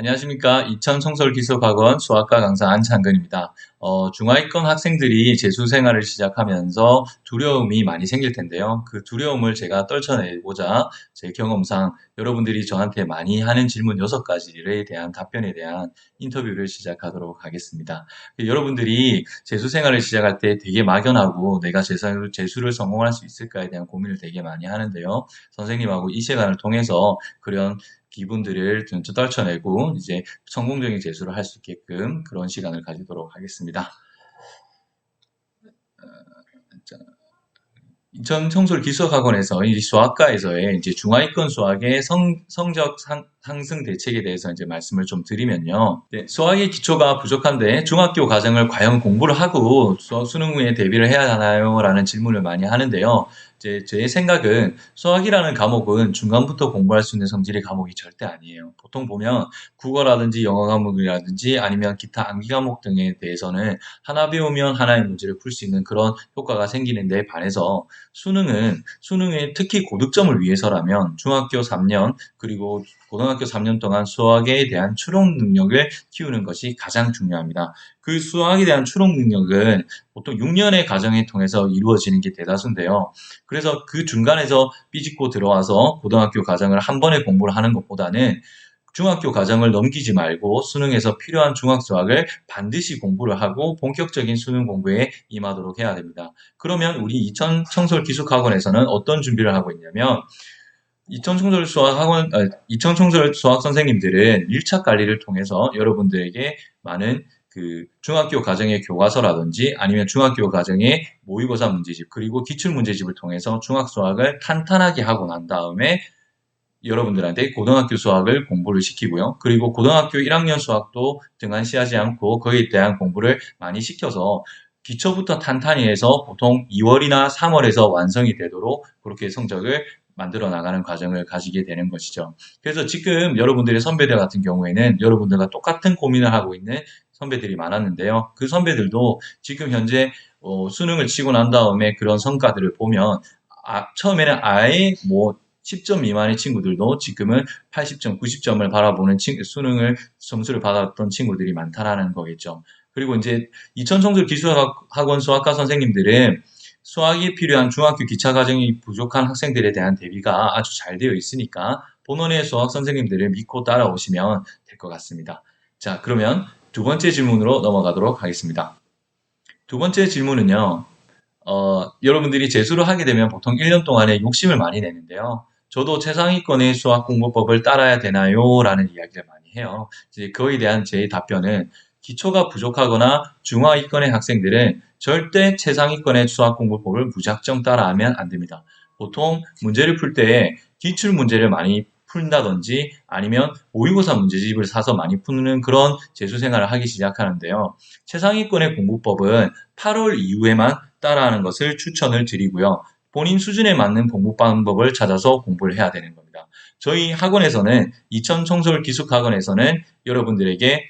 안녕하십니까. 이천청설기술학원 수학과 강사 안창근입니다. 어, 중하위권 학생들이 재수 생활을 시작하면서 두려움이 많이 생길 텐데요. 그 두려움을 제가 떨쳐내고자 제 경험상 여러분들이 저한테 많이 하는 질문 6가지에 대한 답변에 대한 인터뷰를 시작하도록 하겠습니다. 여러분들이 재수 생활을 시작할 때 되게 막연하고 내가 재수, 재수를 성공할 수 있을까에 대한 고민을 되게 많이 하는데요. 선생님하고 이 시간을 통해서 그런 기분들을 좀 떨쳐내고 이제 성공적인 재수를 할 수 있게끔 그런 시간을 가지도록 하겠습니다. 인천 청솔 기술학원에서 이 수학과에서의 이제 중하위권 수학의 성, 성적 상, 상승 대책에 대해서 이제 말씀을 좀 드리면요. 네, 수학의 기초가 부족한데 중학교 과정을 과연 공부를 하고 수, 수능 후에 대비를 해야 하나요? 라는 질문을 많이 하는데요. 제, 제 생각은 수학이라는 과목은 중간부터 공부할 수 있는 성질의 과목이 절대 아니에요. 보통 보면 국어라든지 영어 과목이라든지 아니면 기타 암기 과목 등에 대해서는 하나 배우면 하나의 문제를 풀 수 있는 그런 효과가 생기는데 반해서 수능은 수능에 특히 고득점을 위해서라면 중학교 3년 그리고 고등학교 3년 동안 수학에 대한 추론 능력을 키우는 것이 가장 중요합니다. 그 수학에 대한 추론 능력은 보통 6년의 과정을 통해서 이루어지는 게 대다수인데요. 그래서 그 중간에서 삐짓고 들어와서 고등학교 과정을 한 번에 공부를 하는 것보다는 중학교 과정을 넘기지 말고 수능에서 필요한 중학 수학을 반드시 공부를 하고 본격적인 수능 공부에 임하도록 해야 됩니다. 그러면 우리 이천 청솔 기숙학원에서는 어떤 준비를 하고 있냐면 이천 청솔 수학 학원 아, 이천 청솔 수학 선생님들은 1차 관리를 통해서 여러분들에게 많은 그 중학교 과정의 교과서라든지 아니면 중학교 과정의 모의고사 문제집 그리고 기출 문제집을 통해서 중학 수학을 탄탄하게 하고 난 다음에 여러분들한테 고등학교 수학을 공부를 시키고요. 그리고 고등학교 1학년 수학도 등한시하지 않고 거기에 대한 공부를 많이 시켜서 기초부터 탄탄히 해서 보통 2월이나 3월에서 완성이 되도록 그렇게 성적을 만들어 나가는 과정을 가지게 되는 것이죠. 그래서 지금 여러분들의 선배들 같은 경우에는 여러분들과 똑같은 고민을 하고 있는 선배들이 많았는데요. 그 선배들도 지금 현재 어, 수능을 치고 난 다음에 그런 성과들을 보면 아, 처음에는 아예 뭐 10점 미만의 친구들도 지금은 80점, 90점을 바라보는 친, 수능을 점수를 받았던 친구들이 많다라는 거겠죠. 그리고 이제 이천성술 기술학원 수학과 선생님들은 수학이 필요한 중학교 기차 과정이 부족한 학생들에 대한 대비가 아주 잘 되어 있으니까 본원의 수학 선생님들을 믿고 따라오시면 될 것 같습니다. 자, 그러면 두 번째 질문으로 넘어가도록 하겠습니다. 두 번째 질문은요. 어, 여러분들이 재수를 하게 되면 보통 1년 동안에 욕심을 많이 내는데요. 저도 최상위권의 수학 공부법을 따라야 되나요? 라는 이야기를 많이 해요. 이제 그거에 대한 제 답변은 기초가 부족하거나 중하위권의 학생들은 절대 최상위권의 수학 공부법을 무작정 따라하면 안 됩니다. 보통 문제를 풀 때 기출 문제를 많이 푼다든지 아니면 모의고사 문제집을 사서 많이 푸는 그런 재수 생활을 하기 시작하는데요. 최상위권의 공부법은 8월 이후에만 따라하는 것을 추천을 드리고요. 본인 수준에 맞는 공부 방법을 찾아서 공부를 해야 되는 겁니다. 저희 학원에서는 이천 청솔 기숙학원에서는 여러분들에게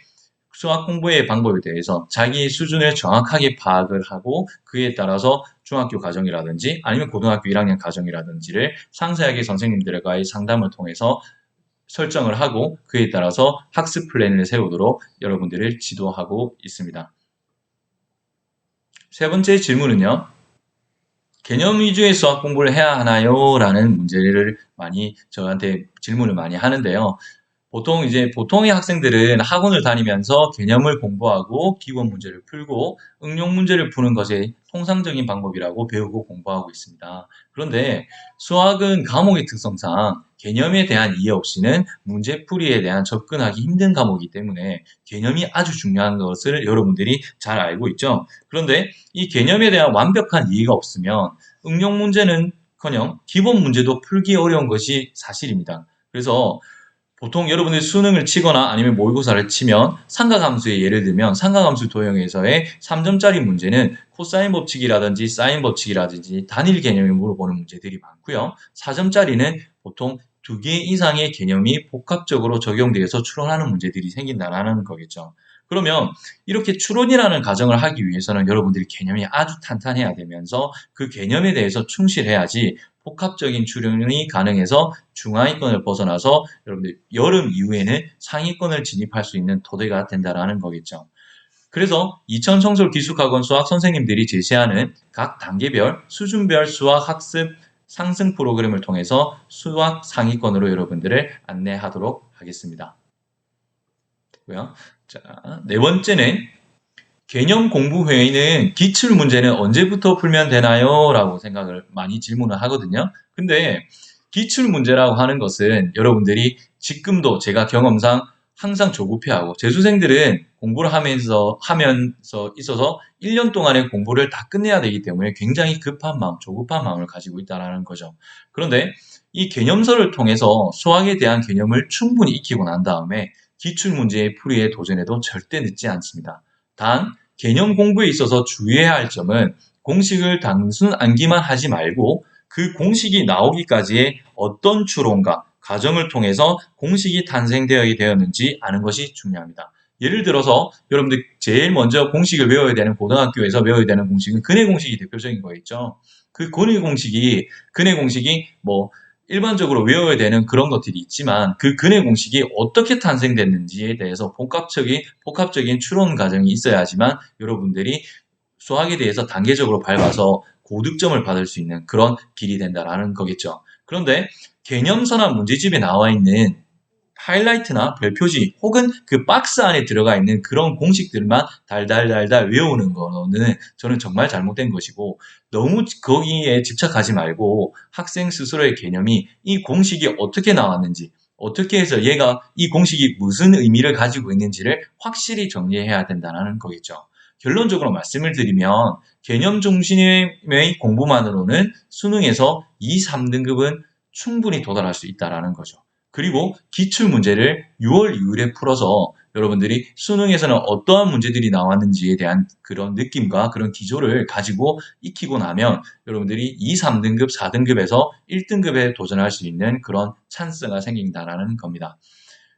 수학 공부의 방법에 대해서 자기 수준을 정확하게 파악을 하고 그에 따라서 중학교 과정이라든지 아니면 고등학교 1학년 과정이라든지를 상세하게 선생님들과의 상담을 통해서 설정을 하고 그에 따라서 학습 플랜을 세우도록 여러분들을 지도하고 있습니다. 세 번째 질문은요. 개념 위주의 수학 공부를 해야 하나요? 라는 문제를 많이 저한테 질문을 많이 하는데요. 보통 이제 보통의 학생들은 학원을 다니면서 개념을 공부하고 기본 문제를 풀고 응용 문제를 푸는 것이 통상적인 방법이라고 배우고 공부하고 있습니다. 그런데 수학은 과목의 특성상 개념에 대한 이해 없이는 문제풀이에 대한 접근하기 힘든 과목이기 때문에 개념이 아주 중요한 것을 여러분들이 잘 알고 있죠. 그런데 이 개념에 대한 완벽한 이해가 없으면 응용 문제는 커녕 기본 문제도 풀기 어려운 것이 사실입니다. 그래서 보통 여러분들이 수능을 치거나 아니면 모의고사를 치면 삼각함수의 예를 들면 삼각함수 도형에서의 3점짜리 문제는 코사인 법칙이라든지 사인 법칙이라든지 단일 개념을 물어보는 문제들이 많고요. 4점짜리는 보통 두 개 이상의 개념이 복합적으로 적용되어서 추론하는 문제들이 생긴다는 거겠죠. 그러면 이렇게 추론이라는 과정을 하기 위해서는 여러분들이 개념이 아주 탄탄해야 되면서 그 개념에 대해서 충실해야지 복합적인 추론이 가능해서 중하위권을 벗어나서 여러분들 여름 이후에는 상위권을 진입할 수 있는 토대가 된다라는 거겠죠. 그래서 이천성설 기숙학원 수학 선생님들이 제시하는 각 단계별 수준별 수학 학습 상승 프로그램을 통해서 수학 상위권으로 여러분들을 안내하도록 하겠습니다. 자, 네 번째는 개념 공부 회의는 기출 문제는 언제부터 풀면 되나요? 라고 생각을 많이 질문을 하거든요. 근데 기출 문제라고 하는 것은 여러분들이 지금도 제가 경험상 항상 조급해하고 재수생들은 공부를 하면서 하면서 있어서 1년 동안의 공부를 다 끝내야 되기 때문에 굉장히 급한 마음, 조급한 마음을 가지고 있다라는 거죠. 그런데 이 개념서를 통해서 수학에 대한 개념을 충분히 익히고 난 다음에 기출 문제의 풀이에 도전해도 절대 늦지 않습니다. 단 개념 공부에 있어서 주의해야 할 점은 공식을 단순 암기만 하지 말고 그 공식이 나오기까지의 어떤 추론과 과정을 통해서 공식이 탄생되어야 되었는지 아는 것이 중요합니다. 예를 들어서 여러분들 제일 먼저 공식을 외워야 되는 고등학교에서 외워야 되는 공식은 근해 공식이 대표적인 거겠죠. 그 근해 공식이 근해 공식이 뭐 일반적으로 외워야 되는 그런 것들이 있지만 그 근해 공식이 어떻게 탄생됐는지에 대해서 복합적인 복합적인 추론 과정이 있어야지만 여러분들이 수학에 대해서 단계적으로 밟아서 고득점을 받을 수 있는 그런 길이 된다라는 거겠죠. 그런데 개념서나 문제집에 나와 있는 하이라이트나 별표지 혹은 그 박스 안에 들어가 있는 그런 공식들만 달달달달 외우는 거는 저는 정말 잘못된 것이고 너무 거기에 집착하지 말고 학생 스스로의 개념이 이 공식이 어떻게 나왔는지 어떻게 해서 얘가 이 공식이 무슨 의미를 가지고 있는지를 확실히 정리해야 된다는 거겠죠. 결론적으로 말씀을 드리면 개념 중심의 공부만으로는 수능에서 2, 3등급은 충분히 도달할 수 있다는 거죠. 그리고 기출 문제를 6월 이후에 풀어서 여러분들이 수능에서는 어떠한 문제들이 나왔는지에 대한 그런 느낌과 그런 기조를 가지고 익히고 나면 여러분들이 2, 3등급, 4등급에서 1등급에 도전할 수 있는 그런 찬스가 생긴다라는 겁니다.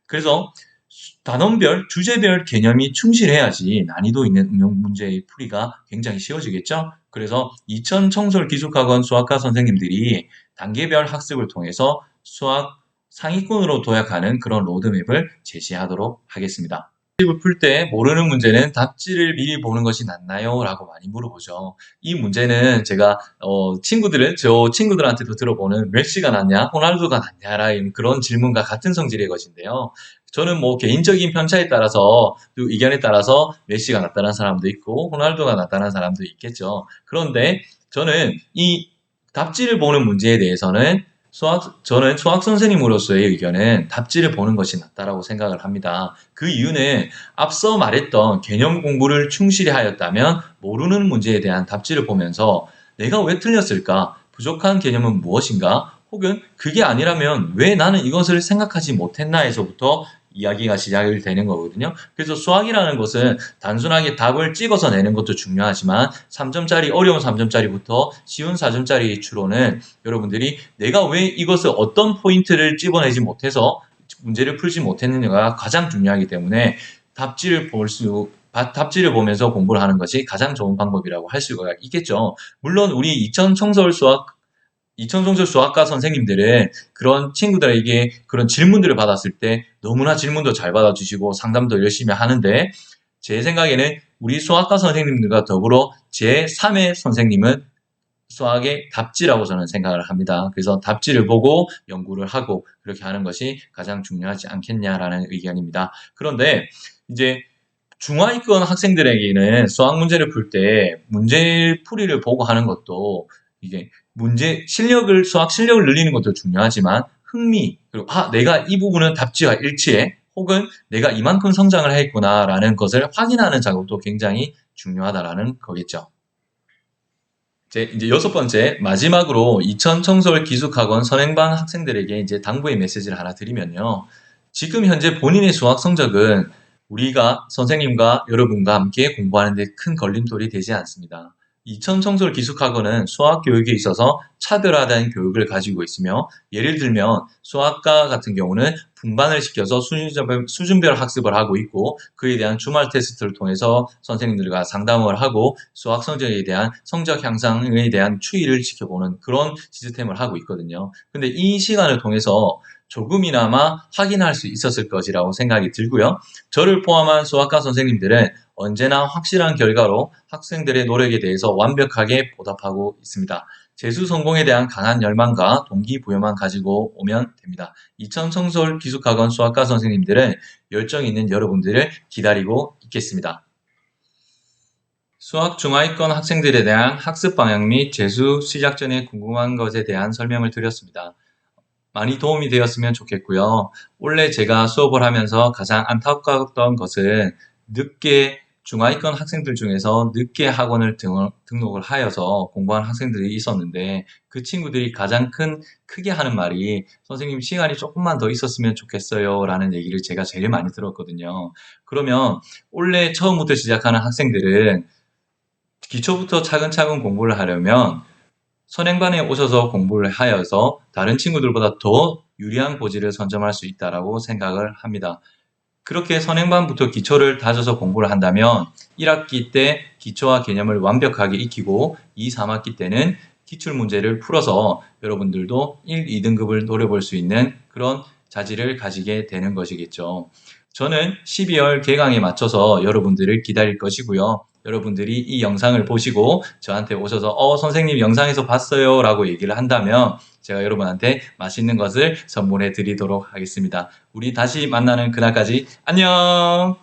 그래서 단원별, 주제별 개념이 충실해야지 난이도 있는 응용 문제의 풀이가 굉장히 쉬워지겠죠? 그래서 2000 청솔 기숙학원 수학과 선생님들이 단계별 학습을 통해서 수학 상위권으로 도약하는 그런 로드맵을 제시하도록 하겠습니다. 답집을 풀 때 모르는 문제는 답지를 미리 보는 것이 낫나요? 라고 많이 물어보죠. 이 문제는 제가 어, 친구들은 저 친구들한테도 들어보는 메시가 낫냐, 호날두가 낫냐라는 그런 질문과 같은 성질의 것인데요. 저는 뭐 개인적인 편차에 따라서 또 의견에 따라서 메시가 낫다는 사람도 있고 호날두가 낫다는 사람도 있겠죠. 그런데 저는 이 답지를 보는 문제에 대해서는 수학, 저는 수학 선생님으로서의 의견은 답지를 보는 것이 낫다라고 생각을 합니다. 그 이유는 앞서 말했던 개념 공부를 충실히 하였다면 모르는 문제에 대한 답지를 보면서 내가 왜 틀렸을까? 부족한 개념은 무엇인가? 혹은 그게 아니라면 왜 나는 이것을 생각하지 못했나에서부터 이야기가 시작이 되는 거거든요. 그래서 수학이라는 것은 단순하게 답을 찍어서 내는 것도 중요하지만 3점짜리 어려운 3점짜리부터 쉬운 4점짜리 추론은 여러분들이 내가 왜 이것을 어떤 포인트를 집어내지 못해서 문제를 풀지 못했느냐가 가장 중요하기 때문에 답지를 볼 수, 답지를 보면서 공부를 하는 것이 가장 좋은 방법이라고 할 수가 있겠죠. 물론 우리 2000 청서울 수학 이천성철 수학과 선생님들은 그런 친구들에게 그런 질문들을 받았을 때 너무나 질문도 잘 받아주시고 상담도 열심히 하는데 제 생각에는 우리 수학과 선생님들과 더불어 제3의 선생님은 수학의 답지라고 저는 생각을 합니다. 그래서 답지를 보고 연구를 하고 그렇게 하는 것이 가장 중요하지 않겠냐라는 의견입니다. 그런데 이제 중하위권 학생들에게는 수학 문제를 풀 때 문제 풀이를 보고 하는 것도 이게 문제 실력을 수학 실력을 늘리는 것도 중요하지만 흥미 그리고 아 내가 이 부분은 답지와 일치해 혹은 내가 이만큼 성장을 했구나라는 것을 확인하는 작업도 굉장히 중요하다라는 거겠죠. 이제, 이제 여섯 번째 마지막으로 이천 청솔 기숙학원 선행반 학생들에게 이제 당부의 메시지를 하나 드리면요. 지금 현재 본인의 수학 성적은 우리가 선생님과 여러분과 함께 공부하는 데 큰 걸림돌이 되지 않습니다. 이천 청솔 기숙학원은 수학 교육에 있어서 차별화된 교육을 가지고 있으며 예를 들면 수학과 같은 경우는 분반을 시켜서 수준별, 수준별 학습을 하고 있고 그에 대한 주말 테스트를 통해서 선생님들과 상담을 하고 수학 성적에 대한 성적 향상에 대한 추이를 지켜보는 그런 시스템을 하고 있거든요. 근데 이 시간을 통해서 조금이나마 확인할 수 있었을 것이라고 생각이 들고요. 저를 포함한 수학과 선생님들은 언제나 확실한 결과로 학생들의 노력에 대해서 완벽하게 보답하고 있습니다. 재수 성공에 대한 강한 열망과 동기부여만 가지고 오면 됩니다. 이천 청솔 기숙학원 수학과 선생님들은 열정 있는 여러분들을 기다리고 있겠습니다. 수학 중하위권 학생들에 대한 학습 방향 및 재수 시작 전에 궁금한 것에 대한 설명을 드렸습니다. 많이 도움이 되었으면 좋겠고요. 원래 제가 수업을 하면서 가장 안타까웠던 것은 늦게 중하위권 학생들 중에서 늦게 학원을 등록을 하여서 공부한 학생들이 있었는데 그 친구들이 가장 큰 크게 하는 말이 선생님 시간이 조금만 더 있었으면 좋겠어요 라는 얘기를 제가 제일 많이 들었거든요. 그러면 원래 처음부터 시작하는 학생들은 기초부터 차근차근 공부를 하려면 선행반에 오셔서 공부를 하여서 다른 친구들보다 더 유리한 고지를 선점할 수 있다라고 생각을 합니다. 그렇게 선행반부터 기초를 다져서 공부를 한다면 1학기 때 기초와 개념을 완벽하게 익히고 2, 3학기 때는 기출 문제를 풀어서 여러분들도 1, 2등급을 노려볼 수 있는 그런 자질을 가지게 되는 것이겠죠. 저는 12월 개강에 맞춰서 여러분들을 기다릴 것이고요. 여러분들이 이 영상을 보시고 저한테 오셔서 어 선생님 영상에서 봤어요 라고 얘기를 한다면 제가 여러분한테 맛있는 것을 선물해 드리도록 하겠습니다. 우리 다시 만나는 그날까지 안녕